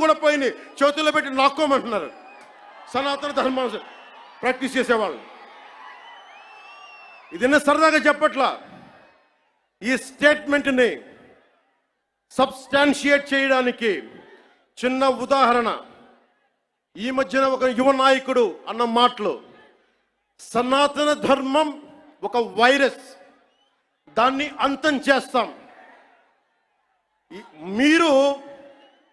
కూడా పోయినాయి చేతుల్లో పెట్టి నాక్కోమంటున్నారు. సనాతన ధర్మం ప్రాక్టీస్ చేసేవాళ్ళు. ఇదన్నా సరదాగా చెప్పట్లా. ఈ స్టేట్మెంట్ని సబ్స్టాన్షియేట్ చేయడానికి చిన్న ఉదాహరణ. ఈ మధ్యన ఒక యువ నాయకుడు అన్న మాటలు. సనాతన ధర్మం ఒక వైరస్. దాన్ని అంతం చేస్తాం. మీరు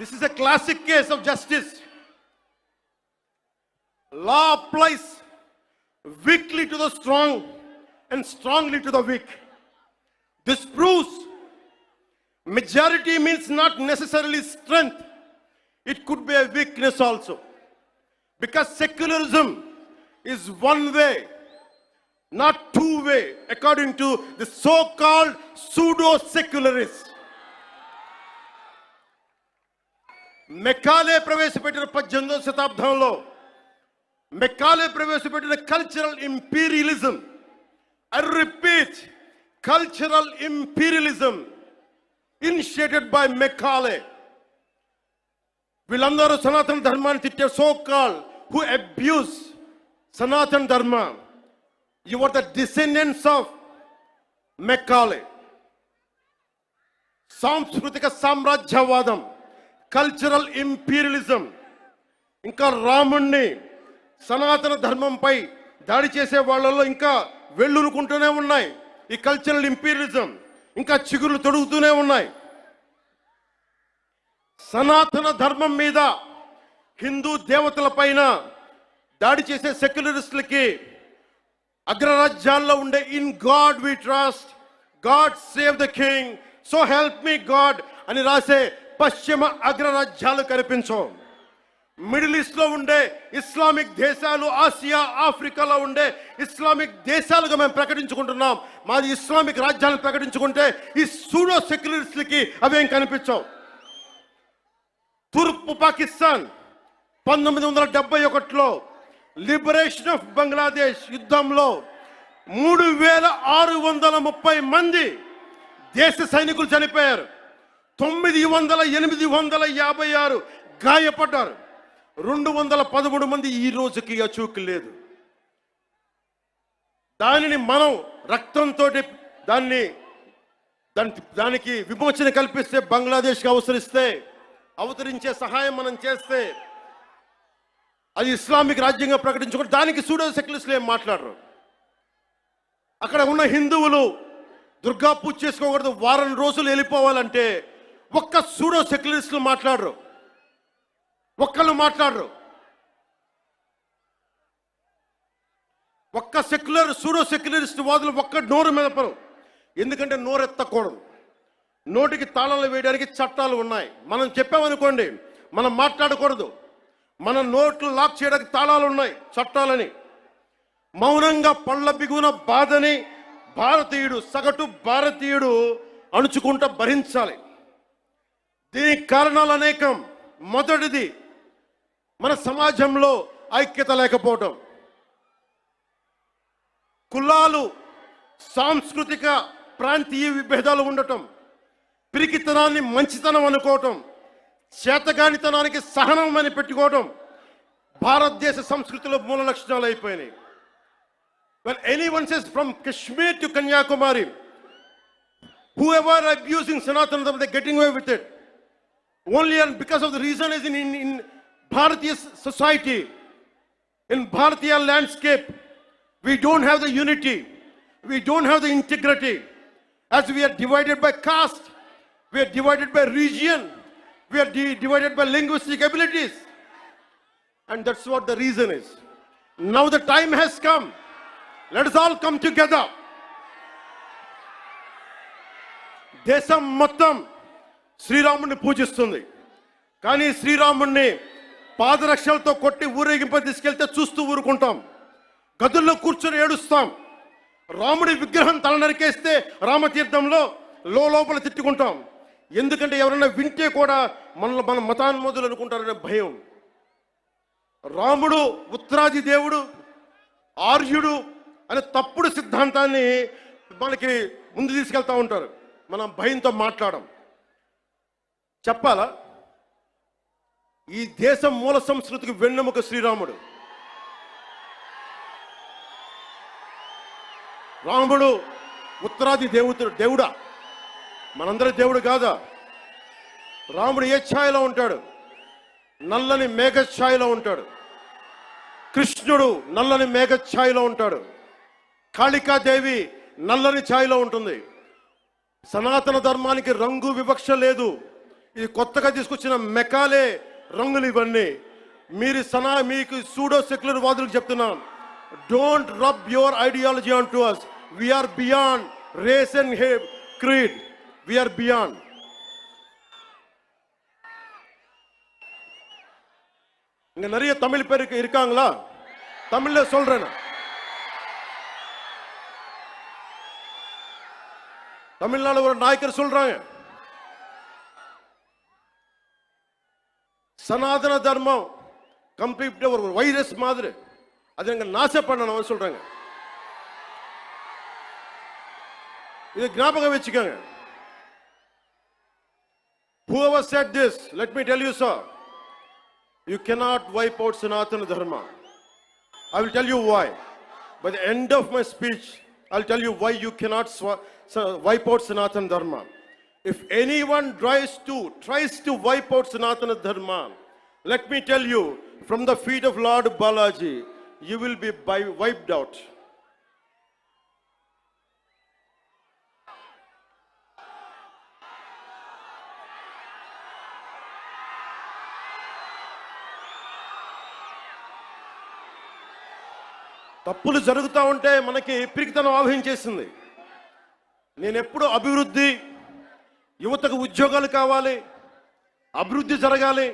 This is a classic case of justice. Law applies weakly to the strong and strongly to the weak. This proves majority means not necessarily strength, it could be a weakness also. Because secularism is one way, not two way, according to the so called మెక్కాలే ప్రవేశపెట్టిన పద్దెనిమిదవ శతాబ్దంలో Macaulay ప్రవేశపెట్టిన cultural imperialism I repeat cultural imperialism initiated by Macaulay వీళ్ళందరూ సనాతన ధర్మాన్ని తిట్టే so call who abuse Sanatana Dharma you are the descendants of Macaulay సాంస్కృతిక సామ్రాజ్యవాదం కల్చరల్ ఇంపీరియలిజం ఇంకా రాముణ్ణి సనాతన ధర్మంపై దాడి చేసే వాళ్ళలో ఇంకా వెళ్ళునుకుంటూనే ఉన్నాయి. ఈ కల్చరల్ ఇంపీరియలిజం ఇంకా చిగురులు తొడుగుతూనే ఉన్నాయి. సనాతన ధర్మం మీద హిందూ దేవతల పైన దాడి చేసే సెక్యులరిస్టులకి అగ్రరాజ్యాల్లో ఉండే in God we trust God save the king so help me God అని రాసే పశ్చిమ అగ్రరాజ్యాలు కనిపించవు మిడిల్ ఈస్ట్లో ఉండే ఇస్లామిక్ దేశాలు ఆసియా ఆఫ్రికాలో ఉండే ఇస్లామిక్ దేశాలుగా మేము ప్రకటించుకుంటున్నాం. మాది ఇస్లామిక్ రాజ్యాలు ప్రకటించుకుంటే ఈ సూడో సెక్యులరిస్టులకి అవేం కనిపించవు. తూర్పు పాకిస్తాన్ పంతొమ్మిది వందల డెబ్బై ఒకటిలో లిబరేషన్ ఆఫ్ బంగ్లాదేశ్ యుద్ధంలో మూడు వేల ఆరు వందల ముప్పై మంది దేశ సైనికులు చనిపోయారు. తొమ్మిది వందల ఎనిమిది వందల యాభై ఆరు గాయపడ్డారు. రెండు వందల పదమూడు మంది ఈ రోజుకి అచూకు లేదు. దానిని మనం రక్తంతో దాన్ని దాని దానికి విమోచన కల్పిస్తే బంగ్లాదేశ్కి అవసరిస్తే అవతరించే సహాయం మనం చేస్తే అది ఇస్లామిక్ రాజ్యంగా ప్రకటించుకుంటే దానికి సూడో సెక్యులర్స్లు ఏం మాట్లాడరు. అక్కడ ఉన్న హిందువులు దుర్గా పూజ చేసుకోకూడదు వారం రోజులు వెళ్ళిపోవాలంటే ఒక్క సూడో సెక్యులరిస్టులు మాట్లాడరు. ఒక్కళ్ళు మాట్లాడరు. ఒక్క సెక్యులర్ సూడో సెక్యులరిస్ట్ వాదులు ఒక్క నోరు మెదపరు. ఎందుకంటే నోరెత్తకూడదు. నోటికి తాళాలు వేయడానికి చట్టాలు ఉన్నాయి. మనం చెప్పామనుకోండి మనం మాట్లాడకూడదు. మన నోట్లు లాక్ చేయడానికి తాళాలు ఉన్నాయి చట్టాలని. మౌనంగా పళ్ళ బిగున బాధని భారతీయుడు సగటు భారతీయుడు అణుచుకుంటా భరించాలి. దీనికి కారణాలు అనేకం. మొదటిది మన సమాజంలో ఐక్యత లేకపోవటం. కులాలు సాంస్కృతిక ప్రాంతీయ విభేదాలు ఉండటం. పిరికితనాన్ని మంచితనం అనుకోవటం. చేతగానితనానికి సహనం అని పెట్టుకోవటం. భారతదేశ సంస్కృతిలో మూల లక్షణాలు అయిపోయినాయి. Anyone says from Kashmir to Kanyakumari whoever abusing Sanatana they're getting away with. Only and because of the reason is in, in, in Bharatiya society, in Bharatiya landscape, we don't have the unity, we don't have the integrity. As we are divided by caste, we are divided by region, we are di- divided by linguistic abilities. And that's what the reason is. Now the time has come. Let us all come together. దేశం మొత్తం శ్రీరాముడిని పూజిస్తుంది. కానీ శ్రీరాముడిని పాదరక్షలతో కొట్టి ఊరేగింప తీసుకెళ్తే చూస్తూ ఊరుకుంటాం. గదుల్లో కూర్చొని ఏడుస్తాం. రాముడి విగ్రహం తల నరికేస్తే రామతీర్థంలో లో లోపల తిట్టుకుంటాం. ఎందుకంటే ఎవరైనా వింటే కూడా మనల్ని మన మతాన్మోదులు అనుకుంటారనే భయం. రాముడు ఉత్తరాది దేవుడు ఆర్యుడు అనే తప్పుడు సిద్ధాంతాన్ని మనకి ముందు తీసుకెళ్తా ఉంటారు. మనం భయంతో మాట్లాడం చెప్పాలా? ఈ దేశం మూల సంస్కృతికి వెన్నెముక శ్రీరాముడు. రాముడు ఉత్తరాది దేవుతుడు దేవుడా? మనందరి దేవుడు కాదా? రాముడు ఏ ఛాయలో ఉంటాడు? నల్లని మేఘ ఛాయలో ఉంటాడు. కృష్ణుడు నల్లని మేఘ ఛాయలో ఉంటాడు. కాళికాదేవి నల్లని ఛాయలో ఉంటుంది. సనాతన ధర్మానికి రంగు వివక్ష లేదు. ఇది కొత్తగా తీసుకొచ్చిన మెకాలే రంగులు ఇవన్నీ మీరు సనా మీకు సూడో సెక్యులర్ వాదులకు చెప్తున్నాం don't rub your ideology on to us we're beyond race and hey creed we're beyond இங்க நிறைய தமிழ் பேர் இருக்கு- இருக்காங்களா தமிழ்ல சொல்றேன் நான். தமிழ்நாடு ஒரு நாயக்கர் சொல்றாங்க சனாதன தர்மம் கம்ப்ளீட் ஒரு வைரஸ் மாதிரி அது எங்க நாச பண்ணணும் சொல்றாங்க இது ஞாபகம் வச்சுக்கோங்க Whoever said this, let me tell you, sir, you cannot wipe out Sanatana Dharma. I will tell you why. By the end of my speech, I'll tell you why you cannot swa- wipe out Sanatana Dharma. If anyone tries to tries to wipe out Sanatana Dharma, let me tell you, from the feet of Lord Balaji, you will be bi- wiped out. తప్పులు జరుగుతూ ఉంటే మనకి పిరికితనం ఆవహించేసింది నేను ఎప్పుడు అభివృద్ధి యువతకు ఉద్యోగాలు కావాలి అభివృద్ధి జరగాలి.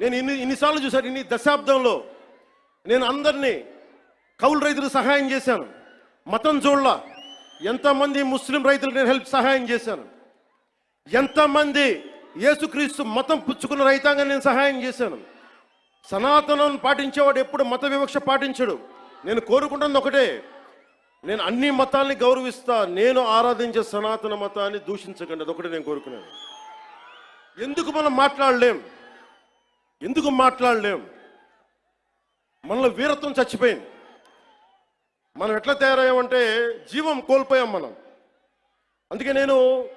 నేను ఇన్ని ఇన్నిసార్లు చూశాను ఇన్ని దశాబ్దంలో నేను అందరినీ కౌలు రైతులకు సహాయం చేశాను. మతం చూడల ఎంతమంది ముస్లిం రైతులకు నేను హెల్ప్ సహాయం చేశాను. ఎంతమంది యేసుక్రీస్తు మతం పుచ్చుకున్న రైతాంగం నేను సహాయం చేశాను. సనాతనం పాటించేవాడు ఎప్పుడు మత వివక్ష పాటించడు. నేను కోరుకుంటున్నది ఒకటే నేను అన్ని మతాల్ని గౌరవిస్తా నేను ఆరాధించే సనాతన మతాన్ని దూషించకండి. అదొకటి నేను కోరుకున్నాను ఎందుకు మనం మాట్లాడలేం? ఎందుకు మాట్లాడలేం? మనలో వీరత్వం చచ్చిపోయింది. మనం ఎట్లా తయారయ్యామంటే జీవం కోల్పోయాం మనం. అందుకే నేను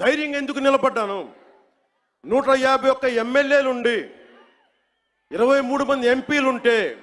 ధైర్యంగా ఎందుకు నిలబడ్డాను? నూట యాభై ఒక్క ఎమ్మెల్యేలుండి ఇరవై మూడు మంది ఎంపీలు ఉంటే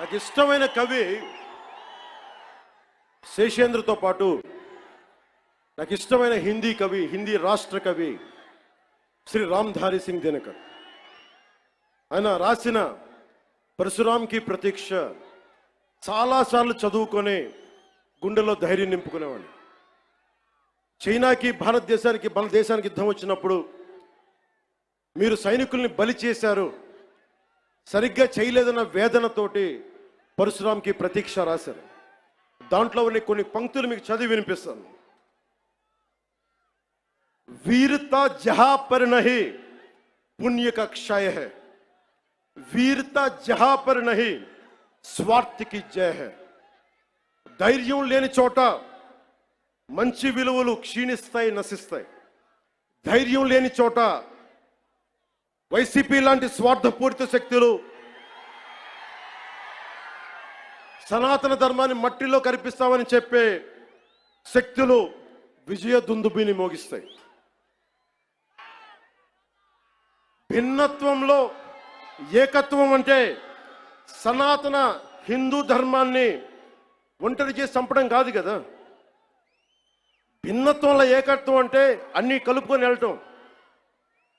నాకు ఇష్టమైన కవి శేషేంద్రతో పాటు నాకు ఇష్టమైన హిందీ కవి హిందీ రాష్ట్ర కవి శ్రీ రామ్ధారి సింగ్ దినకర్. ఆయన రాసిన పరశురాంకి ప్రతీక్ష చాలాసార్లు చదువుకొని గుండెలో ధైర్యం నింపుకునేవాడిని. చైనాకి భారతదేశానికి మన దేశానికి యుద్ధం వచ్చినప్పుడు మీరు సైనికుల్ని బలి చేశారు. సరిగ్గా చేయలేదన్న వేదనతోటి పరశురాంకి ప్రతీక్ష రాశారు దాంట్లో ఉన్న కొన్ని పంక్తులు మీకు చదివి వినిపిస్తాను वीरता जहां पर नहीं पुण्य का क्षय है वीरता जहां पर नहीं స్వార్థ కి జయ హై ధైర్యం లేని చోట మంచి విలువలు క్షీణిస్తాయి నశిస్తాయి ధైర్యం లేని చోట వైసీపీ లాంటి స్వార్థపూరిత శక్తులు సనాతన ధర్మాన్ని మట్టిలో కనిపిస్తామని చెప్పే శక్తులు విజయ దుందుబిని మోగిస్తాయి. భిన్నత్వంలో ఏకత్వం అంటే సనాతన హిందూ ధర్మాన్ని ఒంటరి చేసి చంపడం కాదు కదా. భిన్నత్వంలో ఏకత్వం అంటే అన్నీ కలుపుకొని వెళ్ళటం.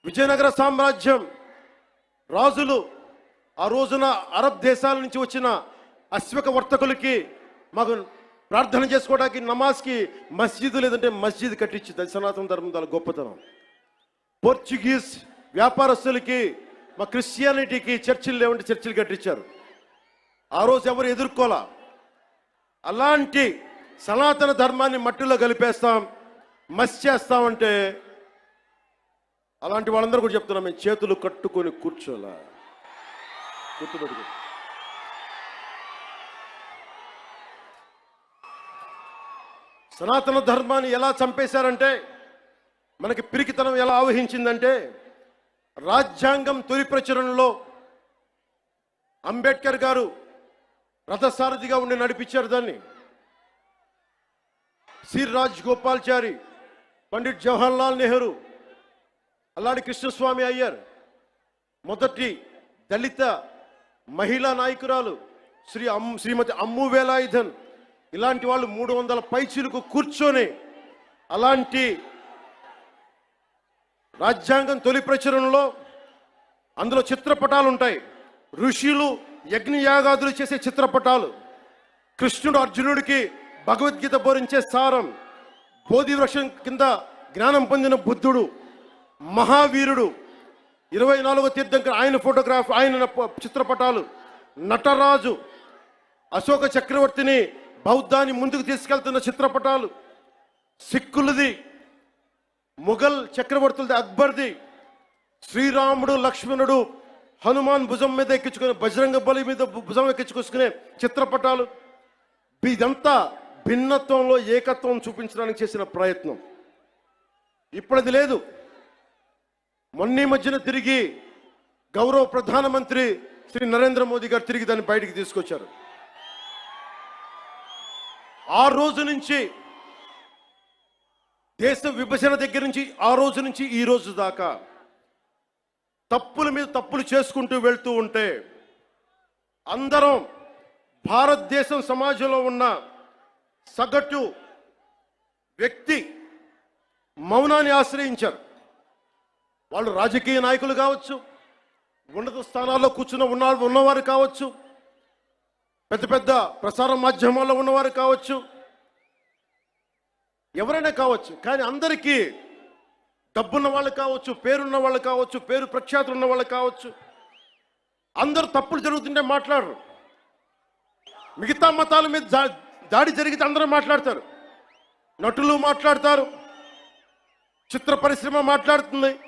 విజయనగర సామ్రాజ్యం రాజులు ఆ రోజున అరబ్ దేశాల నుంచి వచ్చిన అశ్వక వర్తకులకి మాకు ప్రార్థన చేసుకోవడానికి నమాజ్కి మస్జిద్ లేదంటే మస్జిద్ కట్టించింది సనాతన ధర్మం దాని గొప్పతనం. పోర్చుగీస్ వ్యాపారస్తులకి మా క్రిస్టియానిటీకి చర్చిలు లేవంటే చర్చిలు కట్టించారు. ఆ రోజు ఎవరు ఎదుర్కోలా? అలాంటి సనాతన ధర్మాన్ని మట్టిలో కలిపేస్తాం మస్ చేస్తామంటే అలాంటి వాళ్ళందరూ కూడా చెప్తున్నాం మేము చేతులు కట్టుకొని కూర్చోలా. గుర్తుపెట్టుకో. సనాతన ధర్మాన్ని ఎలా చంపేశారంటే మనకి పిరికితనం ఎలా ఆవహించిందంటే రాజ్యాంగం తొలి ప్రచురణలో అంబేద్కర్ గారు రథసారథిగా ఉండి నడిపించారు దాన్ని. సిర్ రాజ్ గోపాల్చారి పండిట్ జవహర్లాల్ నెహ్రూ అల్లాడి కృష్ణస్వామి అయ్యర్ మొదటి దళిత మహిళా నాయకురాలు శ్రీ అమ్ శ్రీమతి అమ్ము వేలాయుధన్ ఇలాంటి వాళ్ళు మూడు వందల పైచీలకు కూర్చొని అలాంటి రాజ్యాంగం తొలి ప్రచురణలో అందులో చిత్రపటాలు ఉంటాయి. ఋషులు యజ్ఞయాగాదులు చేసే చిత్రపటాలు. కృష్ణుడు అర్జునుడికి భగవద్గీత బోరించే సారం. బోధి వృక్షం కింద జ్ఞానం పొందిన బుద్ధుడు మహావీరుడు ఇరవై నాలుగో తీర్థంకర్ ఆయన ఫోటోగ్రాఫ్ ఆయన చిత్రపటాలు. నటరాజు అశోక చక్రవర్తిని బౌద్ధాన్ని ముందుకు తీసుకెళ్తున్న చిత్రపటాలు సిక్కులది ముఘల్ చక్రవర్తులది అక్బర్ది శ్రీరాముడు లక్ష్మణుడు హనుమాన్ భుజం మీద ఎక్కించుకునే బజరంగ బలి మీద భుజం ఎక్కించుకొచ్చుకునే చిత్రపటాలు. ఇదంతా భిన్నత్వంలో ఏకత్వం చూపించడానికి చేసిన ప్రయత్నం. ఇప్పుడు అది లేదు. మొన్నీ మధ్యన తిరిగి గౌరవ ప్రధానమంత్రి శ్రీ నరేంద్ర మోదీ గారు తిరిగి దాన్ని బయటికి తీసుకొచ్చారు. ఆ రోజు నుంచి దేశ విభజన దగ్గర నుంచి ఆ రోజు నుంచి ఈ రోజు దాకా తప్పుల మీద తప్పులు చేసుకుంటూ వెళ్తూ ఉంటే అందరం భారతదేశం సమాజంలో ఉన్న సగటు వ్యక్తి మౌనాన్ని ఆశ్రయించారు. వాళ్ళు రాజకీయ నాయకులు కావచ్చు ఉన్నత స్థానాల్లో కూర్చున్న ఉన్న ఉన్నవారు కావచ్చు పెద్ద పెద్ద ప్రసార మాధ్యమాల్లో ఉన్నవారు కావచ్చు. ఎవరైనా కావచ్చు. కానీ అందరికీ డబ్బున్న వాళ్ళు కావచ్చు పేరున్న వాళ్ళు కావచ్చు పేరు ప్రఖ్యాతులు ఉన్న వాళ్ళు కావచ్చు అందరూ తప్పులు జరుగుతుంటే మాట్లాడరు. మిగతా మతాల మీద దా- దాడి జరిగితే అందరూ మాట్లాడతారు. నటులు మాట్లాడతారు. చిత్ర పరిశ్రమ మాట్లాడుతుంది.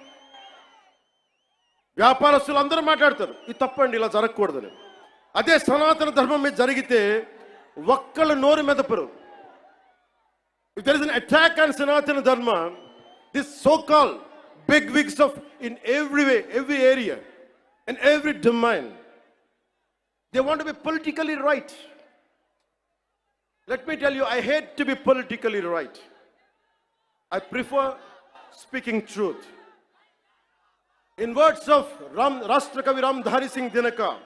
వ్యాపారస్తులు అందరూ మాట్లాడతారు. ఇది తప్పండి ఇలా జరగకూడదని. అదే సనాతన ధర్మం మీద జరిగితే ఒక్కళ్ళు నోరు మెదపరు If there is an attack on Sanatana Dharma, this so-called big wigs of in every way, every area, and every domain, they want to be politically right. Let me tell you, I hate to be politically right. I prefer speaking truth. In words of Ram, Rashtrakavi Ramdhari Singh Dinaka,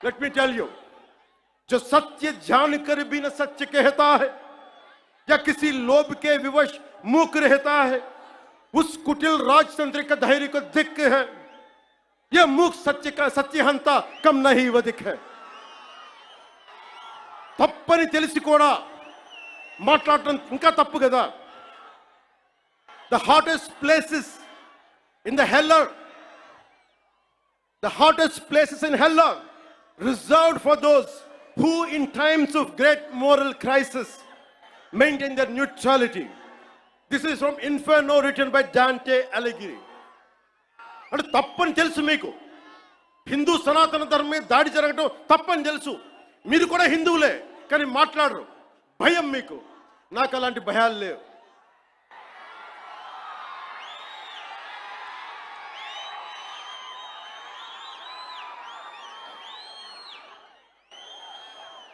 let me tell you, जो सत्य जान कर भी न सत्य कहता है या किसी लोभ के विवश मूक रहता है उस कुटिल राजतंत्र का धैर्य को दिख है यह मूक सत्य का सत्यहंता कम नहीं वधिक है తప్పని తెలిసి కూడా మాట్లాడటం ఇంకా తప్పు కదా the hottest places in the hell are the hottest places in hell are reserved for those who in times of great moral crisis maintain their neutrality. This is from Inferno written by Dante Alagiri అంటే తప్పని తెలుసు మీకు. హిందూ సనాతన ధర్మం మీద దాడి జరగడం తప్పని తెలుసు. మీరు కూడా హిందువులే కానీ మాట్లాడరు. భయం మీకు. నాకు అలాంటి భయాలు లేవు.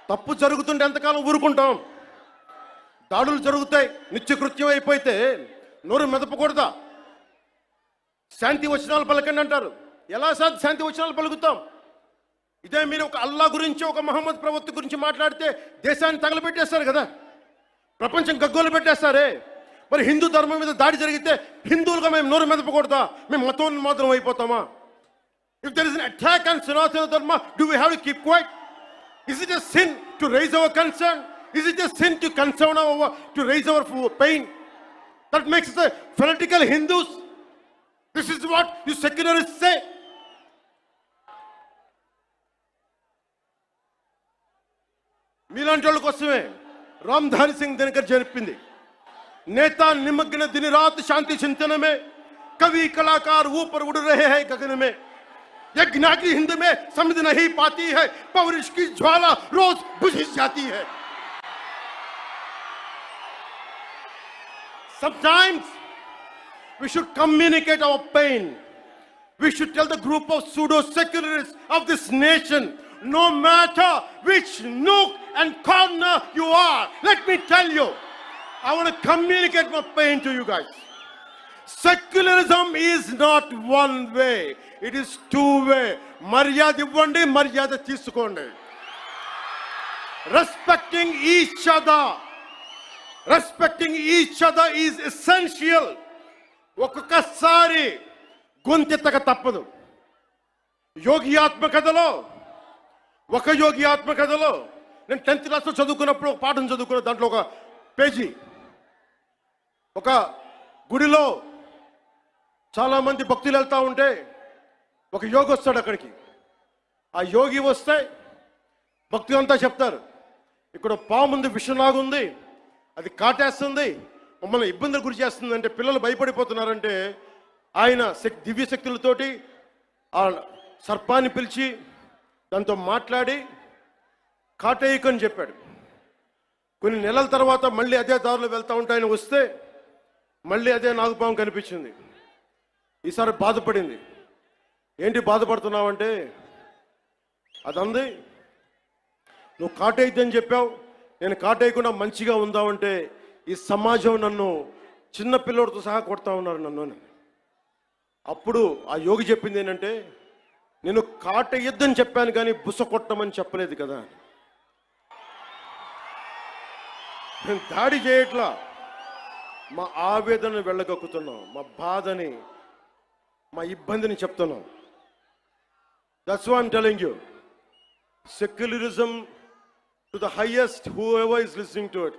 తప్పు జరుగుతుంటే ఎంతకాలం ఊరుకుంటాం? దాడులు జరుగుతాయి నిత్యకృత్యం అయిపోతే నోరు మెదపకూడదా? శాంతి వచనాలు పలకండి అంటారు. ఎలా సార్ శాంతి వచనాలు పలుకుతాం? ఇదే మీరు ఒక అల్లా గురించి ఒక మహమ్మద్ ప్రవక్త గురించి మాట్లాడితే దేశాన్ని తగలబెట్టేస్తారు కదా? ప్రపంచం గగ్గోలు పెట్టేస్తారే? మరి హిందూ ధర్మం మీద దాడి జరిగితే హిందువులుగా మేము నోరు మెదపకూడదా? మేము మతోన్మాదం అయిపోతామా? If there is an attack and Sanatana Dharma do we have to keep quiet Is it a sin to raise our concern? Is it a sin to concern our, to raise our pain? That makes the fanatical Hindus. This is what you secularists say. मिलान जोड़ को మీలాంటి వాళ్ళ కోసమే రామ్ధాని సింగ్ దినకర్ జరిపింది నేత నిమగ్న దిని రాత్ శాంతి చింతనమే కవి కళాకార్ उड़ रहे हैं హై में की हिंद में समझ नहीं पाती है पौरुष की ज्वाला रोज बुझ जाती है sometimes we should communicate our pain we should tell the group of pseudo secularists of this nation no matter which nook and corner you are let me tell you I want to communicate my pain to you guys. Secularism is not one way it is two way మర్యాద ఇవ్వండి మర్యాద తీసుకోండి. Respecting each other respecting each other is essential ఒక్కొక్కసారి గొంతెత్తక తప్పదు. యోగి ఆత్మకథలో ఒక యోగి ఆత్మకథలో నేను టెన్త్ క్లాస్లో చదువుకున్నప్పుడు ఒక పాఠం చదువుకున్న దాంట్లో ఒక పేజీ ఒక గుడిలో చాలామంది భక్తులు వెళ్తూ ఉంటే ఒక యోగి వస్తాడు అక్కడికి. ఆ యోగి వస్తే భక్తులు అంతా చెప్తారు ఇక్కడ పాముంది విషనాగుంది అది కాటేస్తుంది మమ్మల్ని ఇబ్బందులు గురి చేస్తుంది అంటే పిల్లలు భయపడిపోతున్నారంటే ఆయన శక్ దివ్య శక్తులతోటి ఆ సర్పాన్ని పిలిచి దాంతో మాట్లాడి కాటేయకని చెప్పాడు. కొన్ని నెలల తర్వాత మళ్ళీ అదే దారిలో వెళ్తూ ఉంటాయని వస్తే మళ్ళీ అదే నాగుపాము కనిపించింది. ఈసారి బాధపడింది. ఏంటి బాధపడుతున్నావంటే? అదంది నువ్వు కాటేయద్దని చెప్పావు. నేను కాటేయకుండా మంచిగా ఉందామంటే ఈ సమాజం నన్ను చిన్న పిల్లోడితో సహా కొడతా ఉన్నారు నన్ను అని. అప్పుడు ఆ యోగి చెప్పింది ఏంటంటే నేను కాటేయొద్దని చెప్పాను కానీ బుస కొట్టమని చెప్పలేదు కదా నేను దాడి చేయట్లా. మా ఆవేదనను వెళ్ళగక్కుతున్నాం. మా బాధని మా ఇబ్బందిని చెప్తున్నాం. That's one telling you secularism to the highest whoever is listening to it